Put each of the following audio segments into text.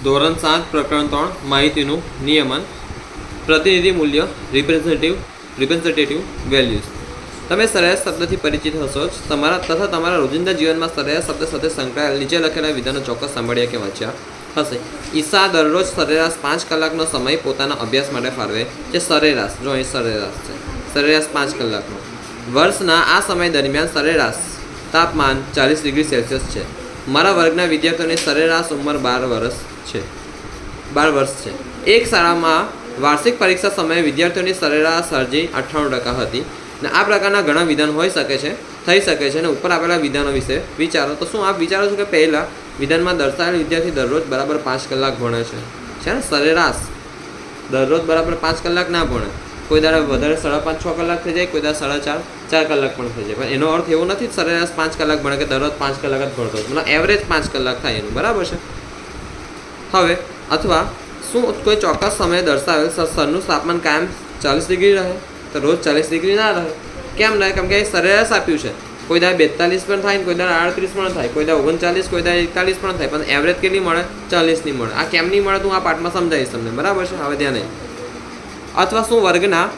ધોરણ સાત, પ્રકરણ ત્રણ, માહિતીનું નિયમન. પ્રતિનિધિ મૂલ્ય રિપ્રેઝેન્ટેટિવ રિપ્રેઝેન્ટેટિવ વેલ્યુઝ તમે સરેરાશ શબ્દથી પરિચિત હશો જ. તમારા તથા તમારા રોજિંદા જીવનમાં સરેરાશ શબ્દ સાથે સંકળાયેલ નીચે લખેલા વિધાનો ચોક્કસ સાંભળ્યા કે વાંચ્યા હશે. ઈસા દરરોજ સરેરાશ પાંચ કલાકનો સમય પોતાના અભ્યાસ માટે ફાળવે જે સરેરાશ. જો અહીં સરેરાશ છે. સરેરાશ પાંચ કલાકનો. વર્ષના આ સમય દરમિયાન સરેરાશ તાપમાન ચાલીસ ડિગ્રી સેલ્સિયસ છે. મારા વર્ગના વિદ્યાર્થીઓની સરેરાશ ઉંમર બાર વર્ષ છે. બાર વર્ષ છે. એક શાળામાં વાર્ષિક પરીક્ષા સમયે વિદ્યાર્થીઓની સરેરાશ અરજી અઠ્ઠાણું ટકા હતી ને આ પ્રકારના ઘણા વિધાન હોઈ શકે છે, થઈ શકે છે અને ઉપર આપેલા વિધાનો વિશે વિચારો. તો શું આપ વિચારો છો કે પહેલાં વિધાનમાં દર્શાવેલ વિદ્યાર્થી દરરોજ બરાબર પાંચ કલાક ભણે છે? છે ને સરેરાશ દરરોજ બરાબર પાંચ કલાક ના ભણે. કોઈ દાડે વધારે સાડા પાંચ, છ કલાક થઈ જાય, કોઈ દાડે સાડા ચાર ચાર કલાક પણ થઈ જાય. પણ એનો અર્થ એવો નથી સરેરાશ પાંચ કલાક ભણે કે દરરોજ પાંચ કલાક જ ભણતો. મતલબ એવરેજ પાંચ કલાક થાય એનું. બરાબર છે? હવે, અથવા શું કોઈ ચોક્કસ સમયે દર્શાવેલ સરનું તાપમાન કાયમ ચાલીસ ડિગ્રી રહે? તો રોજ ચાલીસ ડિગ્રી ના રહે. કેમ રહે? કેમ કે એ સરેરાશ આપ્યું છે. કોઈ દાડે બેતાલીસ પણ થાય કોઈ દાડે આડત્રીસ પણ થાય. કોઈ દાડે ઓગણચાલીસ, કોઈ દાડે એકતાલીસ પણ થાય. પણ એવરેજ કેટલી મળે? ચાલીસની મળે. આ કેમ નહીં મળે તો આ પાઠમાં સમજાવીશ તમને. બરાબર છે? હવે ત્યાં નહીં અથવા શું વર્ગના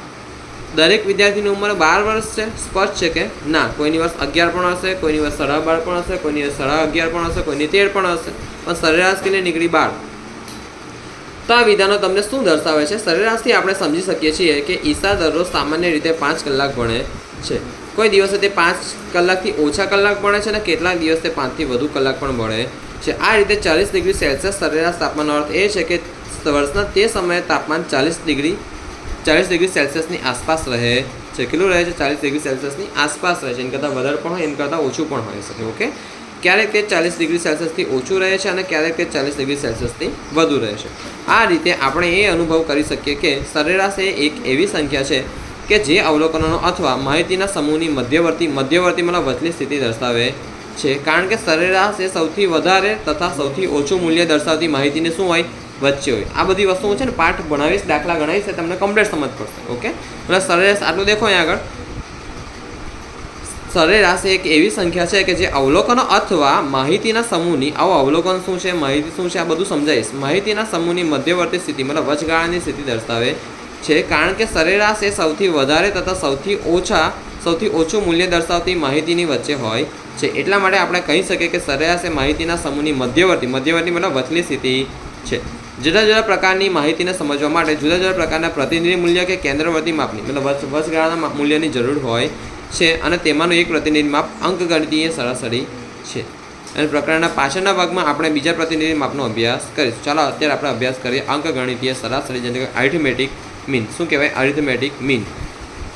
દરેક વિદ્યાર્થીની ઉંમર બાર વર્ષ છે, સ્પષ્ટ છે કે ના, કોઈની વર્ષ અગિયાર પણ હશે, કોઈની વર્ષ સાડા બાર પણ હશે, કોઈની સાડા અગિયાર પણ હશે, કોઈની તેર પણ હશે, પણ સરેરાશ કેટલી નીકળી બાર. તો આ વિધાનો તમને શું દર્શાવે છે? સરેરાશથી આપણે સમજી શકીએ છીએ કે ઈસા દરરોજ સામાન્ય રીતે પાંચ કલાક ભણે છે. કોઈ દિવસે તે પાંચ કલાકથી ઓછા કલાક ભણે છે અને કેટલાક દિવસ તે પાંચથી વધુ કલાક પણ ભણે છે. આ રીતે ચાલીસ ડિગ્રી સેલ્સિયસ સરેરાશ તાપમાનનો અર્થ એ છે કે વર્ષના તે સમયે તાપમાન ચાલીસ ડિગ્રી ચાલીસ ડિગ્રી સેલ્સિયસની આસપાસ રહે છે કેટલું રહે છે, ચાલીસ ડિગ્રી સેલ્સિયસની આસપાસ રહે છે. એના કરતાં વધારે પણ હોય, એના કરતાં ઓછું પણ હોઈ શકે ઓકે ક્યારેક તે ચાલીસ ડિગ્રી સેલ્સિયસથી ઓછું રહે છે અને ક્યારેક તે ચાલીસ ડિગ્રી સેલ્સિયસથી વધુ રહે છે. આ રીતે આપણે એ અનુભવ કરી શકીએ કે સરેરાશ એ એક એવી સંખ્યા છે કે જે અવલોકનોનો અથવા માહિતીના સમૂહની મધ્યવર્તી મધ્યવર્તી મતલબ વચલી સ્થિતિ દર્શાવે છે. કારણ કે સરેરાશ એ સૌથી વધારે તથા સૌથી ઓછું મૂલ્ય દર્શાવતી માહિતીને શું હોય? વચ્ચે હોય. આ બધી વસ્તુ હું છે ને પાઠ ભણાવીશ, દાખલા ગણાવીશ તમને કમ્પ્લેટ સમજ પડશે ઓકે એટલે સરેરાશ આટલું દેખો અહીંયા આગળ. સરેરાશ એક એવી સંખ્યા છે કે જે અવલોકનો અથવા માહિતીના સમૂહની, આવો અવલોકન શું છે, માહિતી શું છે, આ બધું સમજાવીશ. માહિતીના સમૂહની મધ્યવર્તી સ્થિતિ, મતલબ વચગાળાની સ્થિતિ દર્શાવે છે, કારણ કે સરેરાશ એ સૌથી વધારે તથા સૌથી ઓછા, સૌથી ઓછું મૂલ્ય દર્શાવતી માહિતીની વચ્ચે હોય છે. એટલા માટે આપણે કહી શકીએ કે સરેરાશ એ માહિતીના સમૂહની મધ્યવર્તી મધ્યવર્તી મતલબ વચલી સ્થિતિ છે. જુદા જુદા પ્રકારની માહિતીને સમજવા માટે, જુદા જુદા પ્રકારના પ્રતિનિધિ મૂલ્ય કે કેન્દ્રવર્તી માપની, મતલબ વચ વચગાળાના મૂલ્યની જરૂર હોય છે અને તેમાંનું એક પ્રતિનિધિ માપ અંકગણિતીય સરાસરી છે. અને પ્રકરણના પાછળના ભાગમાં આપણે બીજા પ્રતિનિધિ માપનો અભ્યાસ કરીશું. ચાલો અત્યારે આપણે અભ્યાસ કરીએ અંકગણિતીય સરાસરી જેને કે અરિથમેટિક મીન શું કહેવાય અરિથમેટિક મીન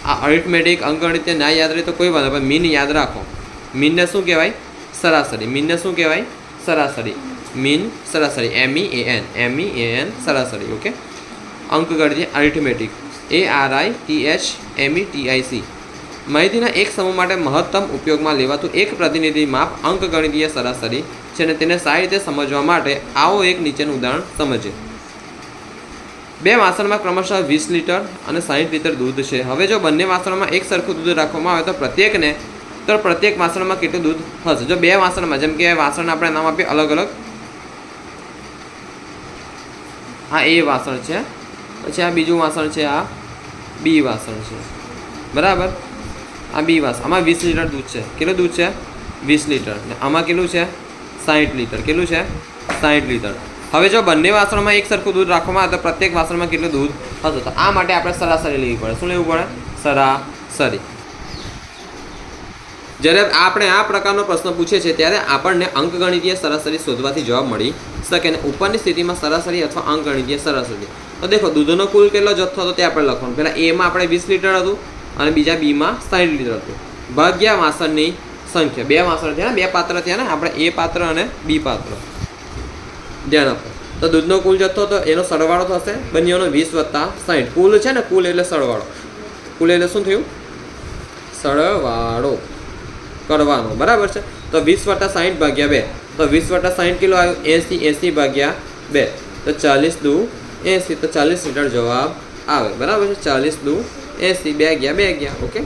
આ અરિથમેટિક અંકગણિત ના યાદ રહે તો કોઈ વાંધો પણ મીન યાદ રાખો. મીનને શું કહેવાય? સરાસરી મીનને શું કહેવાય? સરાસરી mean સરાસરી M E A N M E A N સરાસરી okay અંકગણિતીય arithmetic A R I T H M T I C માહિતીના એક સમૂહ માટે મહત્તમ ઉપયોગમાં લેવાતું એક પ્રતિનિધિ માપ અંકગણિતીય સરાસરી છે અને તેને સારી રીતે સમજવા માટે આવો એક નીચેનું ઉદાહરણ સમજીએ બે વાસણમાં ક્રમશઃ વીસ લીટર અને સાહીઠ લીટર દૂધ છે. હવે જો બંને વાસણમાં એક સરખું દૂધ રાખવામાં આવે તો પ્રત્યેકને, તો પ્રત્યેક વાસણમાં કેટલું દૂધ હશે? જો બે વાસણમાં, જેમ કે વાસણ આપણે નામ આપીએ અલગ અલગ આ એ વાસણ છે. પછી આ બીજું વાસણ છે, આ બી વાસણ છે. બરાબર? આ બી વાસણ. આમાં વીસ લીટર દૂધ છે. કેટલું દૂધ છે? વીસ લીટર. ને આમાં કેટલું છે? સાહીઠ લીટર. કેટલું છે? સાહીઠ લીટર. હવે જો બંને વાસણમાં એક સરખું દૂધ રાખવામાં આવે તો પ્રત્યેક વાસણમાં કેટલું દૂધ હશે? તો આ માટે આપણે સરાસરી લેવી પડે. શું લેવું પડે? સરાસરી. જ્યારે આપણે આ પ્રકારનો પ્રશ્ન પૂછીએ છીએ, ત્યારે આપણને અંકગણિતીય સરાસરી શોધવાથી જવાબ મળી શકે ને ઉપરની સ્થિતિમાં સરાસરી અથવા અંકગણિતીય સરાસરી. તો દેખો, દૂધનો કુલ કેટલો જથ્થો હતો તે આપણે લખવાનું. પહેલાં એમાં આપણે વીસ લીટર હતું અને બીજા બીમાં સાઠ લીટર હતું. ભાગ્યા વાસણની સંખ્યા. બે વાસણ થયા બે પાત્ર થયા ને, આપણે એ પાત્ર અને બી પાત્ર. ધ્યાન આપો. તો દૂધનો કુલ જથ્થો તો એનો સરવાળો થશે બંનેનો વીસ વત્તા સાઠ કુલ છે ને, કુલ એટલે સરવાળો. કુલ એટલે શું થયું? સરવાળો. કરવાનો, બરાબર છે? તો વીસ વટા સાહીઠ ભાગ્યા બે. તો વીસ વટા સાહીઠ કિલો આવ્યું, એંસી એંસી ભાગ્યા બે. તો ચાલીસ દુ એંસી, તો ચાલીસ લીટર જવાબ આવે. બરાબર છે? ચાલીસ દુ એંસી, બે ગયા બે ગયા, ઓકે?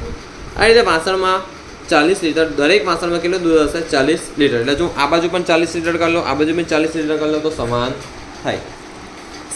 આ રીતે વાસણમાં ચાલીસ લીટર, દરેક વાસણમાં કેટલું દૂધ હશે? ચાલીસ લીટર. એટલે જો આ બાજુ પણ ચાલીસ લીટર કરી લો, આ બાજુ પણ ચાલીસ લીટર કરી લો, તો સમાન થાય.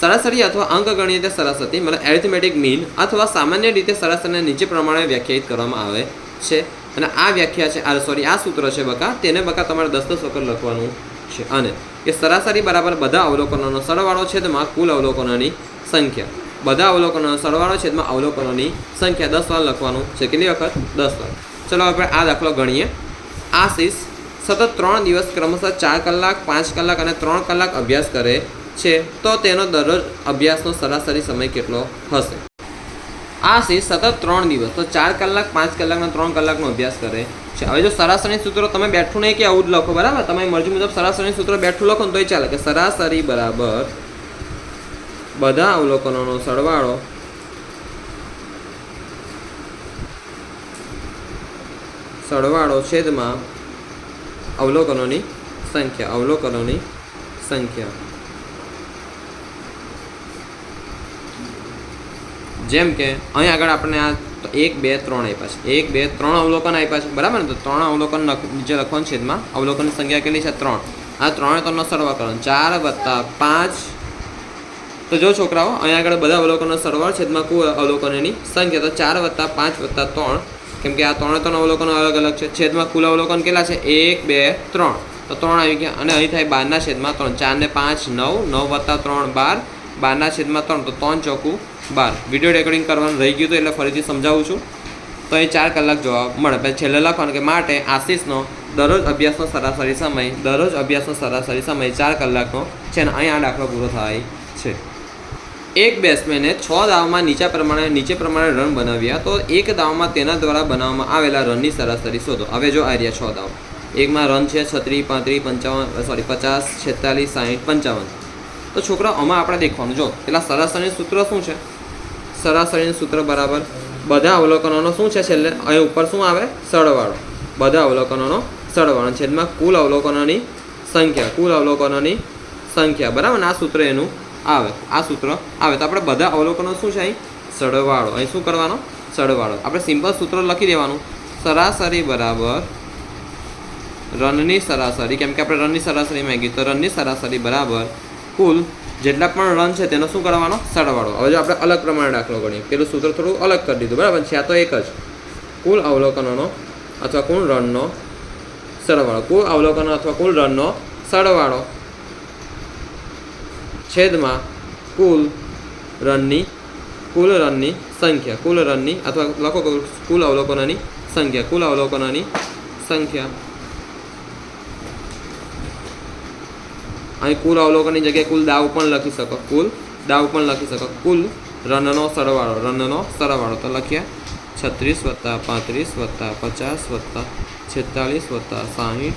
સરાસરી અથવા અંકગણિત સરાસરી મતલબ એરિથમેટિક મીન અથવા સામાન્ય રીતે સરાસરીને નીચે પ્રમાણે વ્યાખ્યાયિત કરવામાં આવે છે. અને આ વ્યાખ્યા છે, આ સોરી આ સૂત્ર છે બકા, તેને બકા તમારે દસ દસ વખત લખવાનું છે. અને એ સરાસરી બરાબર બધા અવલોકનોનો સરવાળો છેદમાં કુલ અવલોકનોની સંખ્યા. બધા અવલોકનોનો સરવાળો છેદમાં અવલોકનોની સંખ્યા દસ વાર લખવાનું છે. કેટલી વખત? દસ વાર. ચલો આપણે આ દાખલો ગણીએ. આશીષ સતત ત્રણ દિવસ ક્રમશઃ ચાર કલાક, પાંચ કલાક અને ત્રણ કલાક અભ્યાસ કરે છે. તો તેનો દરરોજ અભ્યાસનો સરાસરી સમય કેટલો હશે? આશીષ સતત ત્રણ દિવસ. તો ચાર કલાક, પાંચ કલાકના, ત્રણ કલાકનો અભ્યાસ કરે છે. હવે જો સરાસરી સૂત્રો તમે બેઠું નહીં કે આવું જ લખો, બરાબર? તમારી મરજી મુજબ સરાસરી સૂત્રો બેઠું લખો ને તોય ચાલે કે સરાસરી બરાબર બધા અવલોકનોનો સરવાળો સરવાળો છેદમાં અવલોકનોની સંખ્યા અવલોકનોની સંખ્યા. જેમ કે, અહીં આગળ આપણે આ એક, બે, ત્રણ આપ્યા છે. એક, બે, ત્રણ અવલોકન આપ્યા છે. બરાબર ને? તો ત્રણ અવલોકન નીચે લખવાનું છેદમાં અવલોકનની સંખ્યા કેટલી છે? ત્રણ. આ ત્રણે ત્રણનો સરવાળો કરવાનો ચાર વત્તા પાંચ. તો જો છોકરાઓ અહીંયા આગળ બધા અવલોકનનો સરવાળો છેદમાં કુલ અવલોકનની સંખ્યા. તો ચાર વત્તા પાંચ વત્તા ત્રણ, કેમ કે આ ત્રણે ત્રણ અવલોકનો અલગ અલગ છે. છેદમાં કુલ અવલોકન કેટલા છે? એક, બે, ત્રણ. તો ત્રણ આવી ગયા. અને અહીં થાય બારના છેદમાં ત્રણ. ચાર ને પાંચ, નવ. નવ વત્તા ત્રણ, બાર. બારના છેદમાં ત્રણ. તો ત્રણ ચોકું બાર. વીડિયો રેકોર્ડિંગ કરવાનું રહી ગયું હતું એટલે ફરીથી સમજાવું છું. તો એ ચાર કલાક જવાબ મળે. પછી છેલ્લે લખવાનું કે માટે આશીષનો દરરોજ અભ્યાસનો સરાસરી સમય, દરરોજ અભ્યાસનો સરાસરી સમય ચાર કલાકનો છે ને અહીં આ દાખલો પૂરો થાય છે. એક બેટ્સમેને છ દાવમાં નીચા પ્રમાણે, નીચે પ્રમાણે રન બનાવ્યા તો એક દાવમાં તેના દ્વારા બનાવવામાં આવેલા રનની સરાસરી શોધો. હવે જો આ રહ્યા છ દાવ. એકમાં રન છે છત્રીસ પાંત્રીસ પંચાવન સોરી પચાસ, છેતાલીસ, સાહીઠ, પંચાવન. તો છોકરા, આમાં આપણે દેખવાનું. જો, પેલા સરાસરી સૂત્ર શું છે? સરાસરીનું સૂત્ર બરાબર. બધા અવલોકનોનો શું છે છેલ્લે? અહીં ઉપર શું આવે? સરવાળો. બધા અવલોકનોનો સરવાળો. છેદમાં કુલ અવલોકનોની સંખ્યા. કુલ અવલોકનોની સંખ્યા. બરાબર? આ સૂત્ર એનું આવે. આ સૂત્ર આવે. તો આપણે બધા અવલોકનો શું છે અહીં? સરવાળો. અહીં શું કરવાનો? સરવાળો. આપણે સિમ્પલ સૂત્ર લખી દેવાનું. સરાસરી બરાબર રનની સરાસરી. કેમ કે આપણે રનની સરાસરી માંગી તો રનની સરાસરી બરાબર કુલ જેટલા પણ રન છે તેનો શું કરવાનો? સરવાળો. હવે જો આપણે અલગ પ્રમાણે દાખલો ગણીએ પેલું સૂત્ર થોડું અલગ કરી દીધું. બરાબર? છે આ તો એક જ. કુલ અવલોકનોનો અથવા કુલ રનનો સરવાળો. કુલ અવલોકનો અથવા કુલ રનનો સરવાળો. છેદમાં કુલ રનની કુલ રનની સંખ્યા. કુલ રનની અથવા લખો કુલ અવલોકનોની સંખ્યા. કુલ અવલોકનોની સંખ્યા. અહીં કુલ અવલોકનની જગ્યાએ કુલ દાવ પણ લખી શકો. કુલ દાવ પણ લખી શકો. કુલ રનનો સરવાળો રનનો સરવાળો. તો લખ્યા છત્રીસ વત્તા પાંત્રીસ વત્તા પચાસ વત્તા છેતાલીસ વત્તા સાહીઠ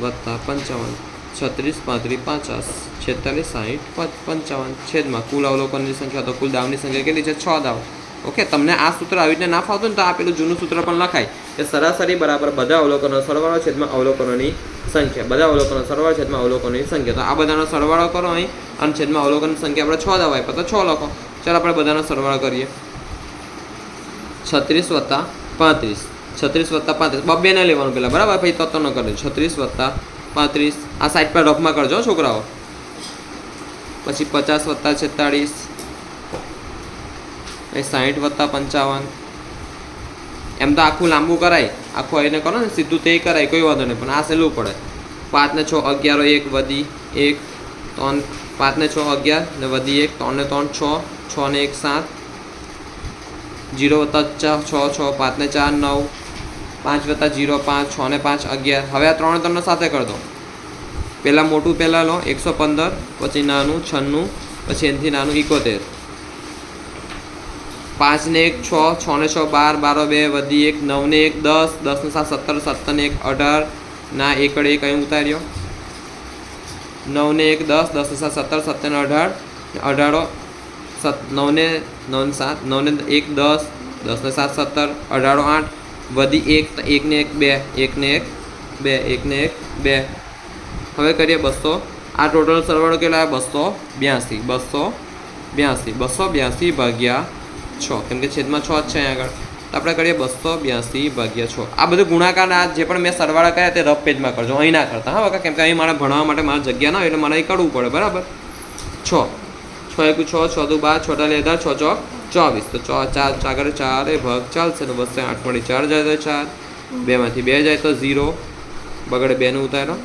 વત્તા પંચાવન. છત્રીસ પાંત્રીસ પચાસ, છેતાલીસ સાહીઠ, પંચ- પંચાવન. છેદમાં કુલ અવલોકનની સંખ્યા તો કુલ દાવની સંખ્યા કેટલી છે? છ દાવ. ઓકે, તમને આ સૂત્ર આવી રીતે ના ફાવતું ને તો આ પેલું જૂનું સૂત્ર પણ લખાય. કે સરાસરી બરાબર બધા અવલોકનો સરવાળો છેદમાં અવલોકનોની સંખ્યા. બધા અવલોકનો સરવાળો છેદમાં અવલોકનોની સંખ્યા. તો આ બધાનો સરવાળો કરો અહીં, અને છેદમાં અવલોકનની સંખ્યા આપણે છ દવાય આપ્યા તો છ લખો. ચાલો આપણે બધાનો સરવાળો કરીએ. છત્રીસ વત્તા પાંત્રીસ. છત્રીસ વત્તા પાંત્રીસ. બબ્બે ના લેવાનું પહેલાં બરાબર? પછી તો ન કરે છત્રીસ વત્તા પાંત્રીસ. આ સાઈડ પર રફમાં કરજો છોકરાઓ. પછી પચાસ વત્તા છેતાળીસ. સાહીઠ વત્તા પંચાવન. એમ તો આખું લાંબુ કરાય. આખું એને કરો ને સીધું તે કરાય, કોઈ વાંધો નહીં. પણ આ સહેલું પડે. પાંચને છ અગિયારો, એક વધી, એક, ત્રણ. પાંચને છ અગિયાર ને વધી એક ત્રણને ત્રણ, છ છ ને એક, સાત. જીરો વત્તા ચાર, છ છ પાંચને ચાર, નવ. પાંચ વત્તા જીરો, પાંચ, છ ને પાંચ, અગિયાર. હવે આ ત્રણ ત્રણ સાથે કરી દો. પહેલાં મોટું પહેલાં લો, એકસો પંદર, પછી નાનું, છન્નું, પછી એનાથી નાનું ઇકોતેર. પાંચ ને એક, છ છ ને છ, બાર, બારો, બે, વધી એક, નવને એક, દસ, દસને સાત, સત્તર સત્તર ને એક, અઢાર, ના, એકડે એક, અહીં ઉતાર્યો. નવને એક, દસ દસ ને સાત, સત્તર, સત્તરને અઢાર અઢારો, સત, નવને નવને સાત, નવને એક, દસ દસ ને સાત, સત્તર, અઢારો, આઠ, વધી એક એકને એક, બે, એકને એક, બે, એકને એક, બે. હવે કરીએ બસો આ ટોટલ સરવાળો કેટલા? બસો બ્યાસી બસો બ્યાસી બસો બ્યાસી ભાગ્યા છ? કેમ કે છેદમાં છ જ છે અહીં આગળ. તો આપણે કરીએ બસો બ્યાસી ભાગ્યા છ. આ બધું ગુણાકારના જે પણ મેં સરવાળા કર્યા તે રફ પેજમાં કરજો. અહીં ના કરતા. હા બકા કેમ કે અહીં મારે ભણવા માટે મારે જગ્યા ના હોય એટલે મારે અહીં કરવું પડે. બરાબર? છ. છ એકુ છ છ દુ બાર છોટા લેધા છ ચોક ચોવીસ. તો ચો ચાર ચાગર ચાર એ ભાગ ચાલશે. તો બસો આઠ મળી ચાર જાય તો ચાર. બેમાંથી બે જાય તો ઝીરો. બગડે બેનું ઉતારો.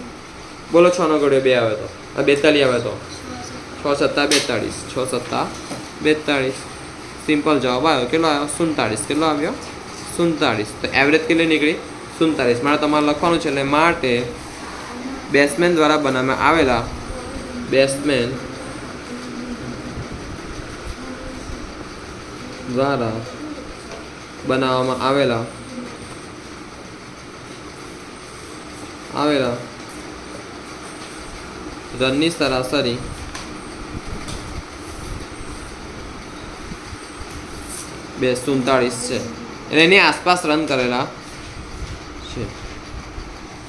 બોલો છ નો ગળ્યો બે આવે તો. બેતાલીસ આવે તો. છ સત્તા બેતાળીસ. છ સત્તા બેતાળીસ. સિમ્પલ જવાબ આવ્યો કેટલો આવ્યો? સુડતાળીસ. કેટલો આવ્યો? સુડતાળીસ. તો એવરેજ કેટલી નીકળી? સુડતાળીસ. મારે તમારે લખવાનું છે એટલે માટે બેટ્સમેન દ્વારા બનાવવામાં આવેલા બેટ્સમેન દ્વારા બનાવવામાં આવેલા આવેલા રનની સરાસરી બે સુડતાળીસ છે. એટલે એની આસપાસ રન કરેલા છે.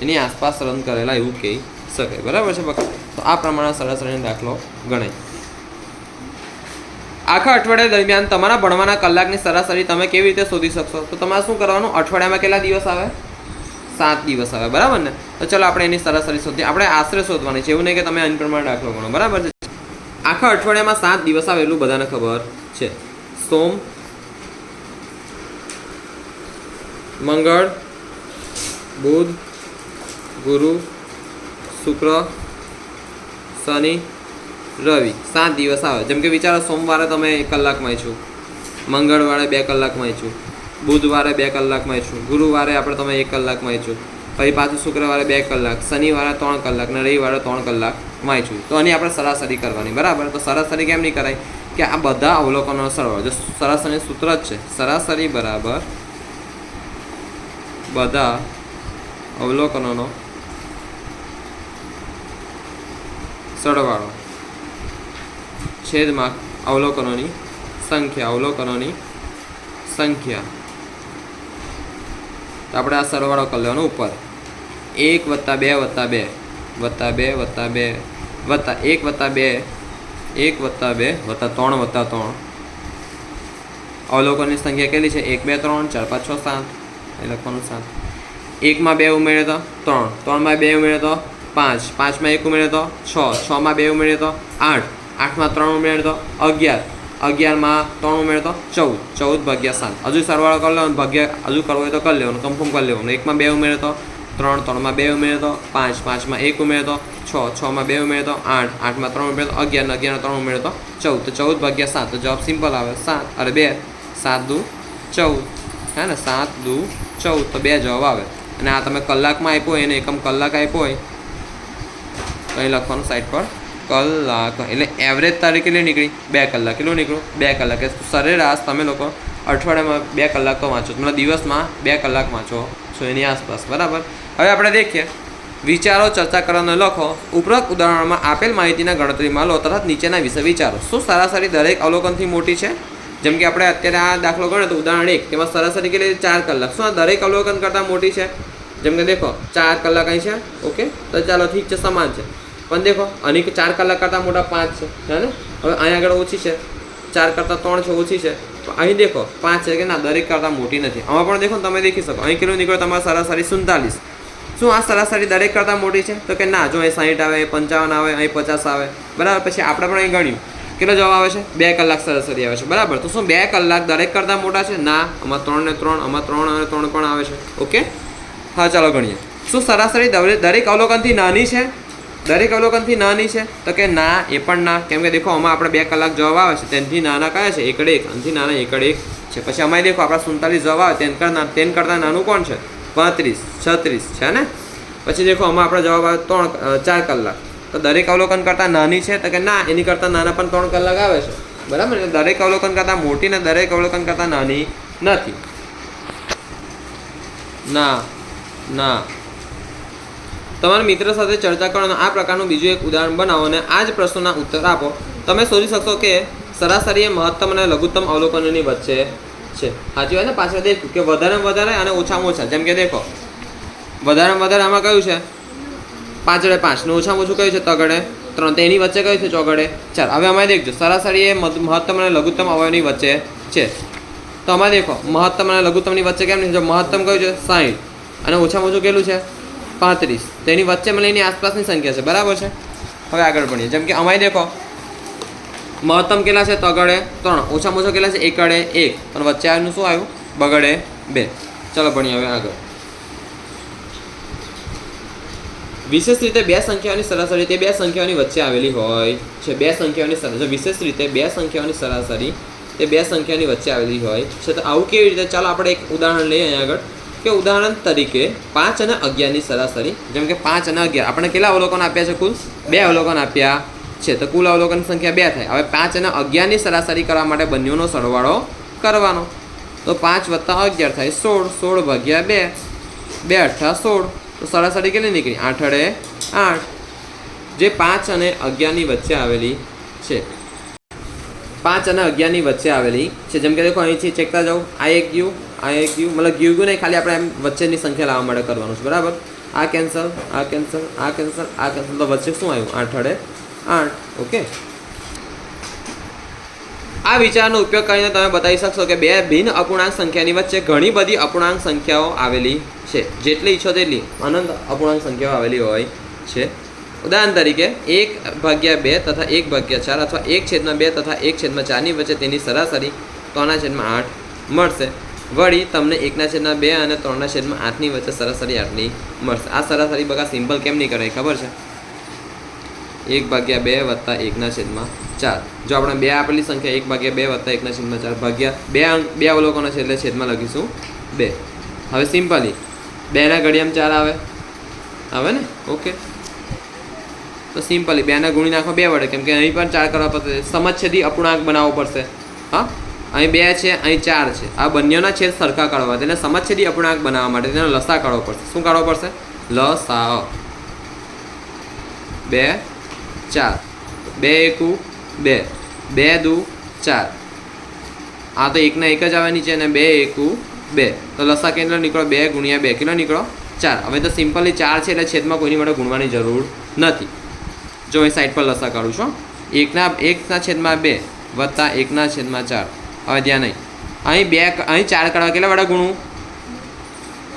એની આસપાસ રન કરેલા એવું કહી શકાય. બરાબર છે બકા? તો આ પ્રમાણે સરાસરીનો દાખલો ગણાય. આખા અઠવાડિયા દરમિયાન તમારા ભણવાના કલાકની સરાસરી તમે કેવી રીતે શોધી શકશો? તો તમારે શું કરવાનું? અઠવાડિયામાં કેટલા દિવસ આવે? સાત દિવસ આવે. બરાબર ને? તો ચલો આપણે એની સરાસરી શોધીએ. આપણે આશરે શોધવાની છે. એવું નહીં કે તમે અન પ્રમાણે દાખલો ગણો. બરાબર છે? આખા અઠવાડિયામાં સાત દિવસ આવે એટલું બધાને ખબર છે. સોમ મંગળ, બુધ, ગુરુ, શુક્ર, શનિ, રવિ. સાત દિવસ આવે. જેમ કે વિચારો, સોમવારે તમે એક કલાક વાંચ્યું મંગળવારે બે કલાક વાંચ્યું બુધવારે બે કલાક વાંચ્યું ગુરુવારે આપણે તમે એક કલાક વાંચ્યું પછી પાછું શુક્રવારે બે કલાક, શનિવારે ત્રણ કલાક ને રવિવારે ત્રણ કલાક વાંચ્યું તો આની આપણે સરાસરી કરવાની. બરાબર? તો સરાસરી કેમ નહીં કરાય? કે આ બધા અવલોકનો સરવાળો જો સરાસરી સૂત્ર જ છે. સરાસરી બરાબર બધા અવલોકનોનો સરવાળો. છેદમાં અવલોકનોની સંખ્યા અવલોકનોની સંખ્યા. તો આપણે આ સરવાળો કરી લેવાનો ઉપર. એક વત્તા બે વત્તા બે વત્તા બે વત્તા બે, વત્તા એક વત્તા બે, એક વત્તા બે, વત્તા ત્રણ વત્તા ત્રણ. અવલોકનની સંખ્યા કેટલી છે? એક, બે, ત્રણ, ચાર, પાંચ, છ, સાત. એ લખવાનું સાત એકમાં બે ઉમેર્યો તો ત્રણ ત્રણમાં બે ઉમેર્યો તો પાંચ પાંચમાં એક ઉમેર્યો તો છ છમાં બે ઉમેર્યો તો આઠ આઠમાં ત્રણ ઉમેર્યો તો અગિયાર અગિયારમાં ત્રણ ઉમેર્યો તો ચૌદ ચૌદ ભાગ્યા સાત હજુ સરવાળો કરી લેવાનો ભાગ્યા હજુ કરવો હોય તો કરી લેવાનું કન્ફર્મ કરી લેવાનું એકમાં બે ઉમેર્યો તો ત્રણ ત્રણમાં બે ઉમેર્યો તો પાંચ પાંચમાં એક ઉમેર્યો તો છ છમાં બે ઉમેર્યો તો આઠ આઠમાં ત્રણ ઉમેર્યો તો અગિયાર અગિયાર ત્રણ ઉમેર્યો તો ચૌદ તો ચૌદ ભાગ્યા સાત તો જવાબ સિમ્પલ આવે સાત અરે બે સાત દુ ચૌદ હે ને સાત દુ ચૌદ, તો બે જવાબ આવે. અને આ તમે કલાકમાં આપ્યો હોય, એને એકમ કલાક આપ્યો હોય, તો અહીં લખવાનું સાઈડ પર કલાક. એટલે એવરેજ તારીખ કેટલી નીકળી? બે કલાક. કેટલું નીકળ્યું? બે કલાક. સરેરાશ તમે લોકો અઠવાડિયામાં બે કલાક તો વાંચો. મતલબ દિવસમાં બે કલાક વાંચો છો એની આસપાસ. બરાબર? હવે આપણે દેખીએ. વિચારો, ચર્ચા કરવાનો લખો. ઉપરોક્ત ઉદાહરણમાં આપેલ માહિતીના ગણતરીમાં લો તરત નીચેના વિશે વિચારો. શું સરાસરી દરેક અવલોકનથી મોટી છે? જેમ કે આપણે અત્યારે આ દાખલો ગણ્યો તો ઉદાહરણ એક, તેમાં સરાસરી કેટલી ચાર કલાક. શું આ દરેક અવલોકન કરતાં મોટી છે? જેમ કે દેખો, ચાર કલાક અહીં છે, ઓકે? તો ચાલો ઠીક છે, સમાન છે. પણ દેખો અહીં ચાર કલાક કરતાં મોટા પાંચ છે હે ને? હવે અહીં આગળ ઓછી છે. ચાર કરતાં ત્રણ છે, ઓછી છે. અહીં દેખો, પાંચ છે કે ના, દરેક કરતાં મોટી નથી. આમાં પણ દેખો તમે દેખી શકો. અહીં કેટલું નીકળ્યો? તમારે સરાસરી સુડતાલીસ. શું આ સરાસરી દરેક કરતાં મોટી છે? તો કે ના, જો અહીં સાહીઠ આવે, પંચાવન આવે, અહીં પચાસ આવે. બરાબર, પછી આપણે પણ અહીં ગણ્યું. કેટલો જવાબ આવે છે? બે કલાક સરાસરી આવે છે. બરાબર. તો શું બે કલાક દરેક કરતાં મોટા છે? ના. આમાં ત્રણ ને ત્રણ, આમાં ત્રણ અને ત્રણ પણ આવે છે. ઓકે? હા, ચાલો ગણીએ. શું સરાસરી દરે- દરેક અવલોકનથી નાની છે? દરેક અવલોકનથી નાની છે? તો કે ના, એ પણ ના. કેમ કે દેખો, આમાં આપણે બે કલાક જવાબ આવે છે. તેનાથી નાના કયા છે? એકડ એક. અનથી નાના એકડ એક છે. પછી અમારે દેખો, આપણા સુડતાલીસ જવાબ આવે. તેન કરતાં તેન કરતાં નાનું કોણ છે? પાંત્રીસ, છત્રીસ છે ને? પછી દેખો, આમાં આપણો જવાબ આવે ત્રણ ચાર કલાક. તો દરેક અવલોકન કરતાં નાની છે તો કે ના, એની કરતાં નાના પણ ત્રણ કલાક આવે છે. બરાબર ને દરેક અવલોકન કરતાં મોટી ને દરેક અવલોકન કરતાં નાની નથી. ના ના. તમારા મિત્ર સાથે ચર્ચા કરો અને આ પ્રકારનું બીજું એક ઉદાહરણ બનાવો અને આ જ પ્રશ્નોના ઉત્તર આપો. તમે શોધી શકશો કે સરાસરી મહત્તમ અને લઘુત્તમ અવલોકનોની વચ્ચે છે. સાચી વાત ને પાછળ દેખ્યું કે વધારે વધારે અને ઓછામાં ઓછા. જેમ કે દેખો. વધારે વધારે આમાં કયું છે? પાંચડે પાંચ. ઓછામાં ઓછું કયું છે? તગડે. ત્રણ. તો એની વચ્ચે કયું છે? ચોગડે. ચાર હવે અમારે દેખજો. સરાસરી એ મહત્તમ અને લઘુત્તમ અવયવની વચ્ચે છે. તો અમારે દેખો. મહત્તમ અને લઘુત્તમની વચ્ચે કેમ નહીં મહત્તમ કયું છે? સાહીઠ અને ઓછામાં ઓછું કેટલું છે? પાંત્રીસ. તો એની વચ્ચે મને એની આસપાસની સંખ્યા છે. બરાબર છે? હવે આગળ ભણીએ. જેમ કે અમારે દેખો. મહત્તમ કેટલા છે? તગડે ત્રણ. ઓછામાં ઓછો કેટલા છે? એકડે એક. અને વચ્ચે આનું શું આવ્યું? બગડે બે. ચલો ભણીએ હવે આગળ. વિશેષ રીતે બે સંખ્યાઓની સરાસરી તે બે સંખ્યાઓની વચ્ચે આવેલી હોય છે. બે સંખ્યાઓની સરાસરી વિશેષ રીતે બે સંખ્યાઓની સરાસરી તે બે સંખ્યાની વચ્ચે આવેલી હોય છે, તો આવું કેવી રીતે? ચાલો આપણે એક ઉદાહરણ લઈએ અહીંયા આગળ. કે ઉદાહરણ તરીકે પાંચ અને અગિયારની સરાસરી, જેમ કે પાંચ અને અગિયાર. આપણે કેટલા અવલોકન આપ્યા છે કુલ? બે અવલોકન આપ્યા છે. તો કુલ અવલોકન સંખ્યા બે થાય. હવે પાંચ અને અગિયારની સરાસરી કરવા માટે બંનેનો સરવાળો કરવાનો. તો પાંચ વત્તા અગિયાર થાય સોળ. સોળ ભાગ્યા બે બે અઠ્ઠા સોળ. તો સરાસરી કેટલી નીકળી? આઠ આઠ. જે પાંચ અને અગિયારની વચ્ચે આવેલી છે. પાંચ અને અગિયારની વચ્ચે આવેલી છે. જેમ કે દેખો, અહીંથી ચેકતા જાઓ. આ એક ગયું, આ એક ગયું. મતલબ ગયું ગયું નહીં, ખાલી આપણે એમ વચ્ચેની સંખ્યા લાવવા માટે કરવાનું છે. બરાબર? આ કેન્સલ આ કેન્સલ આ કેન્સલ આ કેન્સલ. તો વચ્ચે શું આવ્યું? આઠ આઠ. ઓકે? આ વિચારનો ઉપયોગ કરીને તમે બતાવી શકશો કે બે ભિન્ન અપૂર્ણાંક સંખ્યાની વચ્ચે ઘણી બધી અપૂર્ણાંક સંખ્યાઓ આવેલી છે. જેટલી ઈચ્છો તેટલી અનંત અપૂર્ણાંક સંખ્યાઓ આવેલી હોય છે. ઉદાહરણ તરીકે એક ભાગ્યા બે તથા એક ભાગ્યા ચાર અથવા એક છેદમાં બે તથા એક છેદમાં ચારની વચ્ચે તેની સરાસરી ત્રણના છેદમાં આઠ મળશે. વળી તમને એકના છેદમાં બે અને ત્રણના છેદમાં આઠની વચ્ચે સરાસરી આટલી મળશે. આ સરાસરી બગા સિમ્પલ કેમ નહીં કરાય ખબર છે? એક ભાગ્યા બે વત્તા એકના છેદમાં ચાર. જો આપણે બે આપેલી સંખ્યા એક ભાગ્યા બે વત્તા એકના છેદમાં ચાર ભાગ્યા બે બે અવલોકનો છે એટલે છેદમાં લખીશું બે. હવે સિમ્પલી, બેના ઘડિયામાં ચાર આવે. આવે ને? ઓકે. તો સિમ્પલી, બેના ગુણી નાખો બે વડે, કેમ કે અહીં પણ ચાર કરવા પડશે. સમજછેદી અપૂર્ણાંક બનાવવો પડશે. હા? અહીં બે છે, અહીં ચાર છે. આ બંનેના છેદ સરખા કાઢવા તેને સમજછેદી અપૂર્ણાંક બનાવવા માટે તેનો લસા કાઢવો પડશે. શું કાઢવો પડશે? લસા બે ચાર. બે એકુ, બે. બે દુ, ચાર. આ તો એકના એક જ આવે નીચે અને બે એકુ, બે. તો લસા કેટલો નીકળો? બે ગુણ્યા બે. કેટલો નીકળો? ચાર. હવે તો સિમ્પલી ચાર છે એટલે છેદમાં કોઈની માટે ગુણવાની જરૂર નથી. જો હું સાઈડ પર લસા કાઢું છું એકના એકના છેદમાં બે વત્તા એકના છેદમાં ચાર. હવે ત્યાં નહીં અહીં બે, અહીં ચાર કાઢવા કેટલા વડે ગુણું?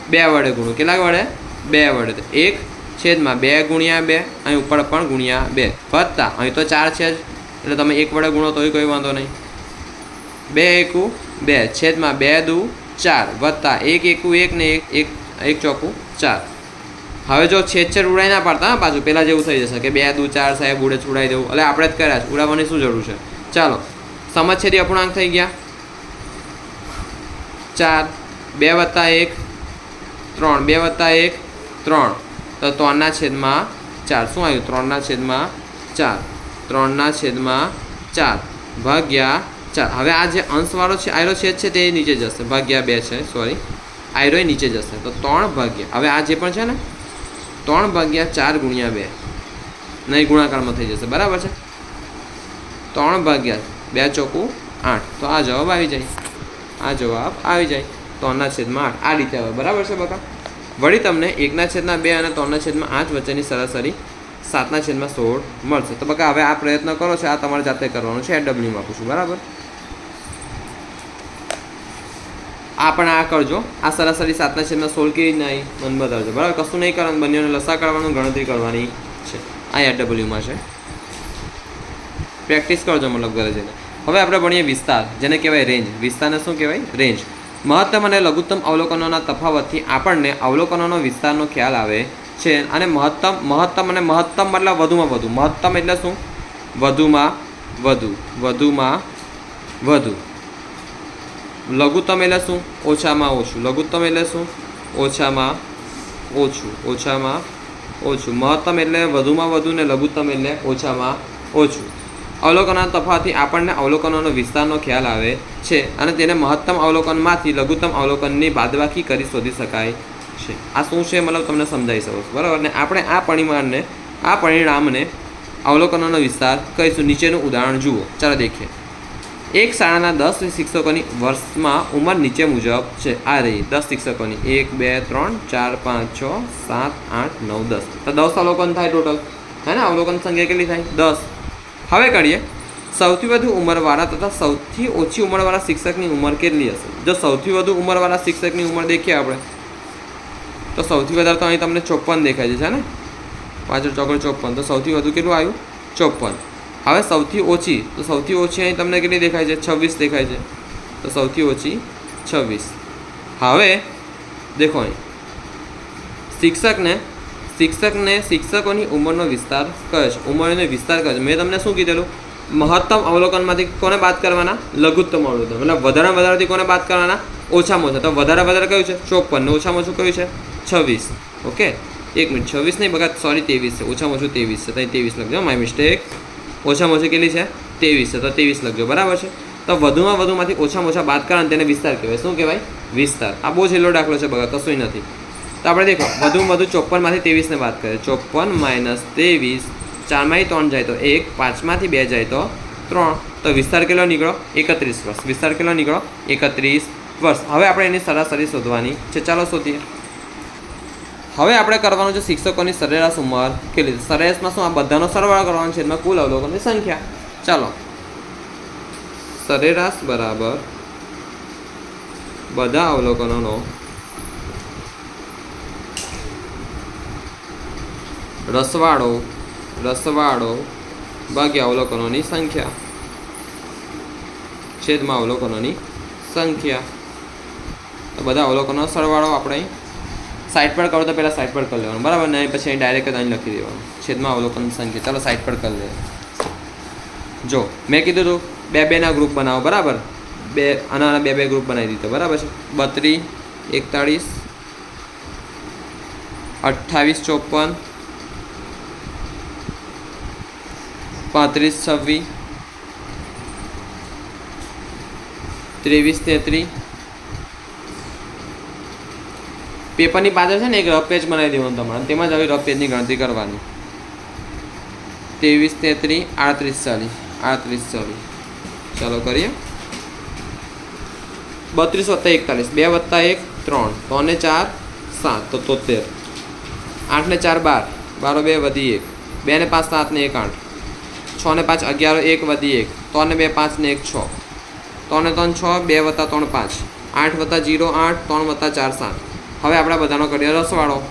બે વડે ગુણું. કેટલા વડે? બે વડે. એક છેદમાં બે ગુણ્યા બે, અહીં ઉપર પણ ગુણ્યા બે. વત્તા અહીં તો ચાર છે જ. એટલે તમે એક વડે ગુણો તોય કોઈ વાંધો નહીં. બે એકુ બે, છેદમાં બે દુ ચાર. વત્તા એક એકુ એક ને એક એક એક ચોકું ચાર. હવે જો છેદ છેદ ઉડાઈ ના પાડતા પાછું પહેલાં જેવું થઈ જશે કે બે દુ ચાર સાહેબ ઉડે ઉડાઈ દેવું. એટલે આપણે જ કર્યા છે. ઉડાવવાની શું જરૂર છે? ચાલો, સમજછેદી અપૂર્ણાંક થઈ ગયા. ચાર, બે વત્તા એક, ત્રણ. બે વત્તા એક, ત્રણ. તો ત્રણના છેદમાં ચાર. શું આવ્યું? ત્રણના છેદમાં ચાર. ત્રણના છેદમાં ચાર. ભાગ્યા ચાર. હવે આ જે અંશવાળો છે, આયરો છેદ છે તે નીચે જશે. ભાગ્યા બે છે સોરી આયરોય નીચે જશે. તો ત્રણ ભાગ્યા. હવે આ જે પણ છે ને, ત્રણ ભાગ્યા ચાર ગુણ્યા બે. નહીં ગુણાકારમાં થઈ જશે. બરાબર છે? ત્રણ ભાગ્યા બે ચોકું આઠ. તો આ જવાબ આવી જાય. આ જવાબ આવી જાય. ત્રણના છેદમાં આઠ. આ રીતે આવે. બરાબર છે બકા? વળી તમને એકના છેદના બે અને ત્રણના છેદમાં આઠ વચ્ચેની સરાસરી સાતના છેદમાં સોળ મળશે. તો બકા, હવે આ પ્રયત્ન કરો છો, આ તમારે જાતે કરવાનું છે. ડબલ્યુમાં આપું છું, બરાબર? આ પણ આ કરજો. આ સરાસરી સાતના છેદમાં સોળ કેવી રીતના મન બતાવજો. બરાબર? કશું નહીં કરવાનું બંનેને લસા કરવાનું, ગણતરી કરવાની છે. આ એડ ડબલ્યુમાં છે. પ્રેક્ટિસ કરજો મતલબ ઘરે જઈને. હવે આપણે ભણીએ વિસ્તાર. જેને કહેવાય રેન્જ વિસ્તારને શું કહેવાય? રેન્જ મહત્તમ અને લઘુત્તમ અવલોકનોના તફાવતથી આપણને અવલોકનોનો વિસ્તારનો ખ્યાલ આવે છે અને મહત્તમ મહત્તમ અને મહત્તમ મતલબ વધુમાં વધુ. મહત્તમ એટલે શું? વધુમાં વધુ વધુમાં વધુ. લઘુત્તમ એટલે શું? ઓછામાં ઓછું. લઘુત્તમ એટલે શું? ઓછામાં ઓછું. ઓછામાં ઓછું. મહત્તમ એટલે વધુમાં વધુ ને લઘુત્તમ એટલે ઓછામાં ઓછું. અવલોકનના તફાવતથી આપણને અવલોકનોનો વિસ્તારનો ખ્યાલ આવે છે અને તેને મહત્તમ અવલોકનમાંથી લઘુત્તમ અવલોકનની બાદબાકી કરી શોધી શકાય છે. આ શું છે મતલબ તમને સમજાવી શકો છો. બરાબર? ને આપણે આ પરિમાણને, આ પરિણામને અવલોકનોનો વિસ્તાર કહીશું. નીચેનું ઉદાહરણ જુઓ. ચાલો દેખીએ. એક શાળાના દસ શિક્ષકોની વર્ષમાં ઉંમર નીચે મુજબ છે. આ રહી. દસ શિક્ષકોની. એક, બે, ત્રણ, ચાર, પાંચ, છ, સાત, આઠ, નવ, દસ. તો દસ અવલોકન થાય ટોટલ. હે ને? અવલોકન સંખ્યા કેટલી થાય? દસ. હવે કરીએ સૌથી વધુ ઉંમરવાળા તથા સૌથી ઓછી ઉંમરવાળા શિક્ષકની ઉંમર કેટલી હશે? જો સૌથી વધુ ઉંમરવાળા શિક્ષકની ઉંમર દેખીએ આપણે, તો સૌથી વધારે તો અહીં તમને ચોપન દેખાય છે ને? પાછળ ચોકડ ચોપન તો સૌથી વધુ કેટલું આવ્યું? ચોપન હવે સૌથી ઓછી, તો સૌથી ઓછી અહીં તમને કેટલી દેખાય છે? છવ્વીસ દેખાય છે. તો સૌથી ઓછી છવ્વીસ. હવે, દેખો અહીં. શિક્ષકને શિક્ષકને શિક્ષકોની ઉંમરનો વિસ્તાર કહે છે? ઉંમરનો વિસ્તાર કહે છે? મેં તમને શું કીધેલું? મહત્તમ અવલોકનમાંથી કોને બાદ કરવાના? લઘુત્તમ અવલોકન. મતલબ વધારે વધારેથી કોને બાદ કરવાના? ઓછામાં ઓછા. તો વધારે વધારે કયું છે? ચોપન. ઓછામાં ઓછું કયું છે? છવ્વીસ. ઓકે? એક મિનિટ. છવ્વીસ નહીં બગા સોરી ત્રેવીસ છે. ઓછામાં ઓછું ત્રેવીસ છે. ત્યાં ત્રેવીસ લખજો. માય મિસ્ટેક ઓછામાં ઓછી કેટલી છે? ત્રેવીસ છે. તો ત્રેવીસ લખજો. બરાબર છે? તો વધુમાં વધુમાંથી ઓછામાં ઓછા બાદ કરવાના તેને વિસ્તાર કહેવાય. શું કહેવાય? વિસ્તાર. આ બહુ છેલ્લો દાખલો છે બગા કશું નથી. તો આપણે દેખો, વધુમાં વધુ ચોપનમાંથી ત્રેવીસને બાદ કરીએ. ચોપન માઇનસ ત્રેવીસ, ચારમાંથી ત્રણ જાય તો એક, પાંચમાંથી બે જાય તો ત્રણ. તો વિસ્તાર કેટલો નીકળો એકત્રીસ વર્ષ. વિસ્તાર કેટલો નીકળો એકત્રીસ વર્ષ. હવે આપણે એની સરાસરી શોધવાની છે. ચાલો શોધીએ. હવે આપણે કરવાનું છે શિક્ષકોની સરેરાશ ઉંમર કેટલી સરેરાશમાં શું? આ બધાનો સરવાળો કરવાનો છે. એમાં કુલ અવલોકનની સંખ્યા. ચાલો. સરેરાશ બરાબર બધા અવલોકનોનો રસવાડો રસવાડો ભાગ્યા અવલોકનોની સંખ્યા. છેદમાં અવલોકનોની સંખ્યા. તો બધા અવલોકનો સરવાળો આપણે સાઈડ પર કરો તો પહેલાં સાઈડ પર કરી લેવાનું, બરાબર? ને પછી અહીં ડાયરેક્ટ અહીં લખી દેવાનું. છેદમાં અવલોકન સંખ્યા. ચાલો સાઈડ પર કરી લઈએ. જો, મેં કીધું હતું બે બેના ગ્રુપ બનાવો, બરાબર? બે, આના બે બે ગ્રુપ બનાવી દીધો, બરાબર છે? બત્રીસ, એકતાળીસ, અઠ્ઠાવીસ, ચોપન પાંત્રીસ, છવ્વીસ, ત્રેવીસ, તેત્રીસ. પેપરની પાછળ છે ને એક રફ પેજ બનાવી દેવાનું તમારે. તેમાં જ હવે રફ પેજની ગણતરી કરવાની. ત્રેવીસ, તેત્રીસ, આડત્રીસ, ચાલીસ. આડત્રીસ ચાલીસ ચાલો કરીએ. બત્રીસ વત્તા એકતાલીસ. બે વત્તા એક, ત્રણ. ત્રણ ને ચાર, સાત. તો તોતેર. આઠ ને ચાર, બાર. બારો બે વધી એક. બે ને પાંચ, સાત ને એક, આઠ. છ ને પાંચ, અગિયાર, એક વધી એક. ત્રણ બે, પાંચ ને એક, છ. ત્રણ ત્રણ, છ, બે વત્તા ત્રણ, પાંચ. આઠ વત્તા જીરો, આઠ, ત્રણ વત્તા ચાર, સાત. હવે આપણે બધાનો કરીએ રસવાળો.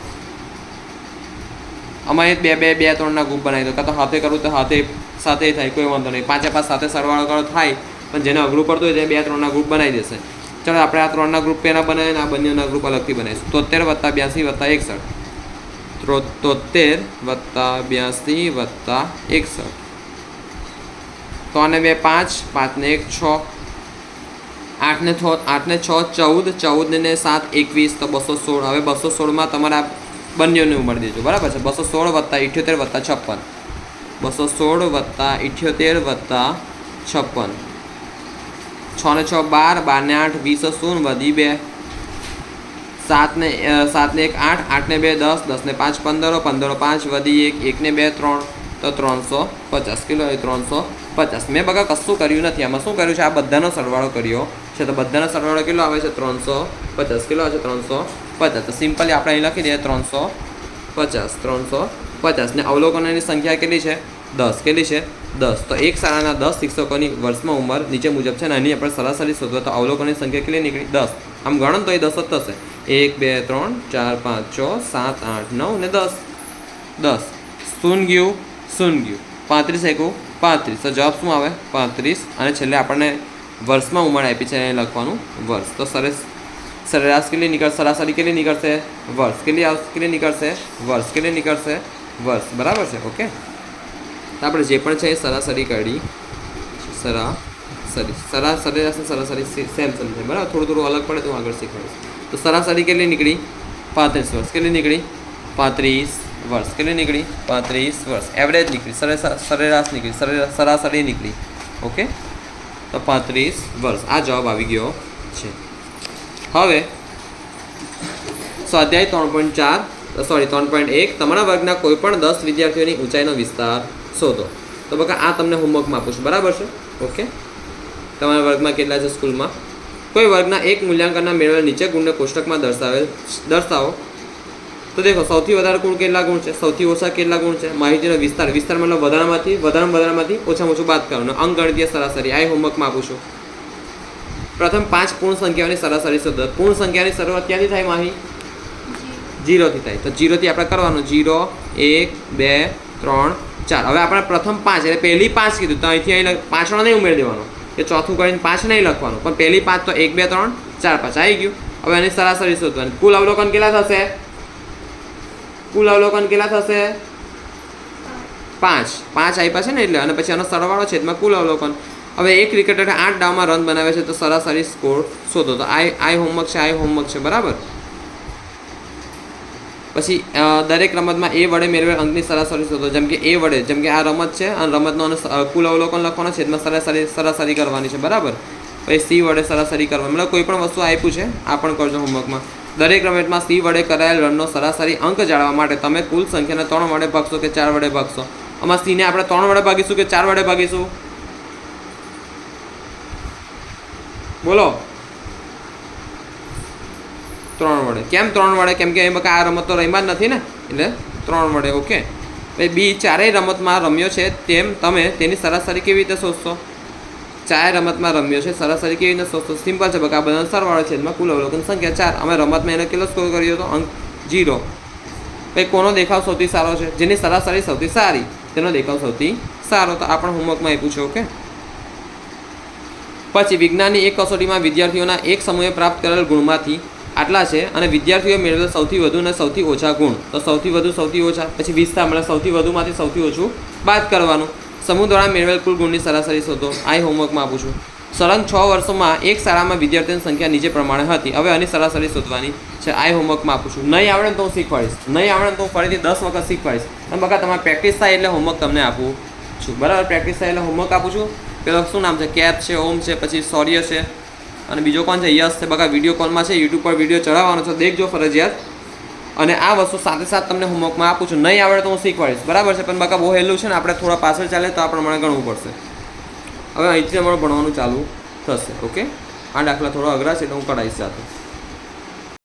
અમારે બે બે બે, ત્રણના ગ્રુપ બનાવી દો. કાં તો હાથે કરવું તો હાથે સાથે થાય, કોઈ વાંધો નહીં. પાંચે પાંચ સાથે સરવાળો કરો, થાય. પણ જેને અઘરું પડતું હોય તે બે, ત્રણના ગ્રુપ બનાવી દેશે. ચાલો, આપણે આ ત્રણના ગ્રુપ પહેલાં બનાવીને આ બંનેના ગ્રુપ અલગથી બનાવીશું. તોતેર વત્તા બ્યાસી વત્તા એકસઠ. ત્રો- તોતેર વત્તા બ્યાસી વત્તા એકસઠ. ત્રણ ને બે પાંચ પાંચ ને એક છ આઠ ને છ આઠ ને છ, ચૌદ ચૌદ ને સાત, એકવીસ, તો બસો સોળ. હવે બસો સોળમાં તમારા બંનેની ઉંમર દેજો. બરાબર છે? બસો સોળ વત્તા ઇઠ્યોતેર વત્તા છપ્પન. બસો સોળ વત્તા ઇઠ્યોતેર વત્તા છપ્પન. છ ને છ બાર બાર ને આઠ, વીસ શૂન્ય વધી બે. સાત ને સાત ને એક આઠ આઠ ને બે દસ દસ ને પાંચ પંદરો પંદરો પાંચ, વધી એક એક ને બે ત્રણ, તો ત્રણસો પચાસ કિલો, એ ત્રણસો પચાસ. મેં બગા કશું કર્યું નથી. આમાં શું કર્યું છે? આ બધાનો સરવાળો કર્યો છે. તો બધાનો સરવાળો કેટલો આવે છે? ત્રણસો પચાસ. કિલો આવે છે? ત્રણસો પચાસ. તો સિમ્પલી આપણે અહીં લખી દઈએ ત્રણસો પચાસ. ત્રણસો પચાસ. ને અવલોકનોની સંખ્યા કેટલી છે? દસ. કેટલી છે? દસ. તો એક શાળાના દસ શિક્ષકોની વર્ષમાં ઉંમર નીચે મુજબ છે ને એની આપણે સરાસરી શોધવા. તો અવલોકનની સંખ્યા કેટલી નીકળી? દસ. આમ ગણો તો એ દસ જ થશે. એક, બે, ત્રણ, ચાર, પાંચ, છ, સાત, આઠ, નવ ને દસ. દસ. સૂન ગયું? સૂન ગયું. પાંત્રીસ એકું પાંત્રીસ. તો જવાબ શું આવે? પાંત્રીસ. અને છેલ્લે આપણને વર્ષમાં ઉંમર આપી છે એને લખવાનું વર્ષ. તો સરસ. સરેરાશ કેટલી નીકળશે? સરાસરી કેટલી નીકળશે? વર્ષ. કેટલી આવશે કેટલી નીકળશે? વર્ષ. કેટલી નીકળશે? વર્ષ. બરાબર છે? ઓકે? તો આપણે જે પણ છે એ સરાસરી કાઢી. સરાસરી. સરા, સરેરાશ અને સરાસરી સેમ સેમ બરાબર? થોડું થોડું અલગ પડે તો આગળ શીખવાડીશ. તો સરાસરી કેટલી નીકળી? પાંત્રીસ વર્ષ. કેટલી નીકળી? પાંત્રીસ. વર્ષ કેટલી નીકળી? પાંત્રીસ વર્ષ. એવરેજ નીકળી. સરેરાશ નીકળી. સરાસરી નીકળી. ઓકે તો પાંત્રીસ વર્ષ. આ જવાબ આવી ગયો છે. હવે, સ્વાધ્યાય ત્રણ પોઈન્ટ ચાર સોરી ત્રણ પોઈન્ટ એક. તમારા વર્ગના કોઈપણ દસ વિદ્યાર્થીઓની ઊંચાઈનો વિસ્તાર શોધો. તો બકા, આ તમને હોમવર્કમાં આપું છું. બરાબર છે? ઓકે તમારા વર્ગમાં કેટલા છે સ્કૂલમાં કોઈ વર્ગના એક મૂલ્યાંકનના મેળવેલ નીચે ગુણને કોષ્ટકમાં દર્શાવેલ, દર્શાવો. તો દેખો, સૌથી વધારે ગુણ કેટલા ગુણ છે? સૌથી ઓછા કેટલા ગુણ છે? માહિતીનો વિસ્તાર. વિસ્તાર મતલબ વધારામાંથી, વધારામાં વધારામાંથી ઓછામાં ઓછું બાદ કરવાનું. અંકગણિતીય સરાસરી. આ હોમવર્કમાં આપું છું. પ્રથમ પાંચ પૂર્ણ સંખ્યાઓની સરાસરી શોધો. પૂર્ણ સંખ્યાની શરૂઆત ક્યાંથી થાય માહી? જીરોથી થાય. તો જીરોથી આપણે કરવાનું. જીરો, એક, બે, ત્રણ, ચાર. હવે આપણે પ્રથમ પાંચ, એટલે પહેલી પાંચ કીધું. તો અહીંથી અહીં પાંચનો નહીં ઉમેરી દેવાનો. કે ચોથું કરીને પાંચ નહીં લખવાનું. પણ પહેલી પાંચ તો એક, બે, ત્રણ, ચાર, પાંચ. આવી ગયું. હવે એની સરાસરી શોધવાની. કુલ અવલોકન કેટલા થશે? કુલ અવલોકન કેટલા થશે? પાંચ. પાંચ આપ્યા છે ને એટલે, અને પછી આનો સરવાળો છે એમાં કુલ અવલોકન. હવે એક ક્રિકેટરે આઠ ડાવમાં રન બનાવે છે, તો સરાસરી સ્કોર શોધો. તો આઈ આઈ હોમવર્ક છે આઈ હોમવર્ક છે, બરાબર? પછી દરેક રમતમાં એ વડે મેળવેલ અંકની સરાસરી શોધો. જેમ કે એ વડે, જેમ કે આ રમત છે, અને રમતનો કુલ અવલોકન લખવાનો છે એમાં સરાસરી સરાસરી કરવાની છે, બરાબર? પછી સી વડે સરાસરી કરવાની મતલબ કોઈ પણ વસ્તુ આપ્યું છે, આ પણ કરજો હોમવર્કમાં દરેક રમતમાં સી વડે કરાયેલ રનનો સરાસરી અંક જાળવવા માટે તમે કુલ સંખ્યાને ત્રણ વડે ભાગશો કે ચાર વડે ભાગશો? આમાં સીને આપણે ત્રણ વડે ભાગીશું કે ચાર વડે ભાગીશું? બોલો. ત્રણ વડે. કેમ ત્રણ વડે? કેમ કે એમાં આ રમત તો રમ્યા જ નથી ને? એટલે ત્રણ વડે ઓકે બી ચારેય રમતમાં રમ્યો છે, તેમ તમે તેની સરાસરી કેવી રીતે શોધશો? ચાર રમતમાં રમ્યો છે. સરાસરી કેવી રીતે શોધશો સિમ્પલ છે બકા બધા સરવાળો છે એમાં કુલ અવલોકન સંખ્યા ચાર. અમે રમતમાં એને કેટલો સ્કોર કર્યો હતો? અંક જીરો પછી કોનો દેખાવ સૌથી સારો છે? જેની સરાસરી સૌથી સારી. તેનો દેખાવ સૌથી સારો. તો આ પણ હોમવર્કમાં આપ્યું છે ઓકે પછી વિજ્ઞાનની એક કસોટીમાં વિદ્યાર્થીઓના એક સમૂહે પ્રાપ્ત કરેલ ગુણમાંથી આટલા છે અને વિદ્યાર્થીઓએ મેળવેલ સૌથી વધુ અને સૌથી ઓછા ગુણ. તો સૌથી વધુ, સૌથી ઓછા. પછી વિસ્તાર મળે સૌથી વધુમાંથી સૌથી ઓછું બાદ કરવાનું. સમૂહ દ્વારા મેળવેલ કુલ ગુણની સરાસરી શોધો. આ હોમવર્કમાં આપું છું. સળંગ છ વર્ષોમાં એક શાળામાં વિદ્યાર્થીઓની સંખ્યા નીચે પ્રમાણે હતી. હવે આની સરાસરી શોધવાની છે. આ હોમવર્કમાં આપું છું. નહીં આવડે તો હું શીખવાડીશ. નહીં આવડે તો હું ફરીથી દસ વખત શીખવાડીશ. અને બકા, તમારે પ્રેક્ટિસ થાય એટલે હોમવર્ક તમને આપું છું. બરાબર? પ્રેક્ટિસ થાય એટલે હોમવર્ક આપું છું. પેલો શું નામ છે? કેપ છે, ઓમ છે, પછી સૌર્ય છે. અને બીજો કોણ છે? યશ છે. બકા વીડિયો કોલમાં છે. યુટ્યુબ પર વીડિયો ચડાવવાનો છે. દેખજો ફરજિયાત. અને આ વસ્તુ સાથે સાથે તમને હોમવર્કમાં આપું છું. નહીં આવડે તો હું શીખવાડીશ. બરાબર છે? પણ બકા બહુ હેલું છે ને, આપણે થોડા પાછળ ચાલે તો આ પ્રમાણે ગણવું પડશે. હવે અહીંથી અમારું ભણવાનું ચાલુ થશે, ઓકે? આ દાખલા થોડો અઘરા છે એટલે હું કરાવીશ સાથે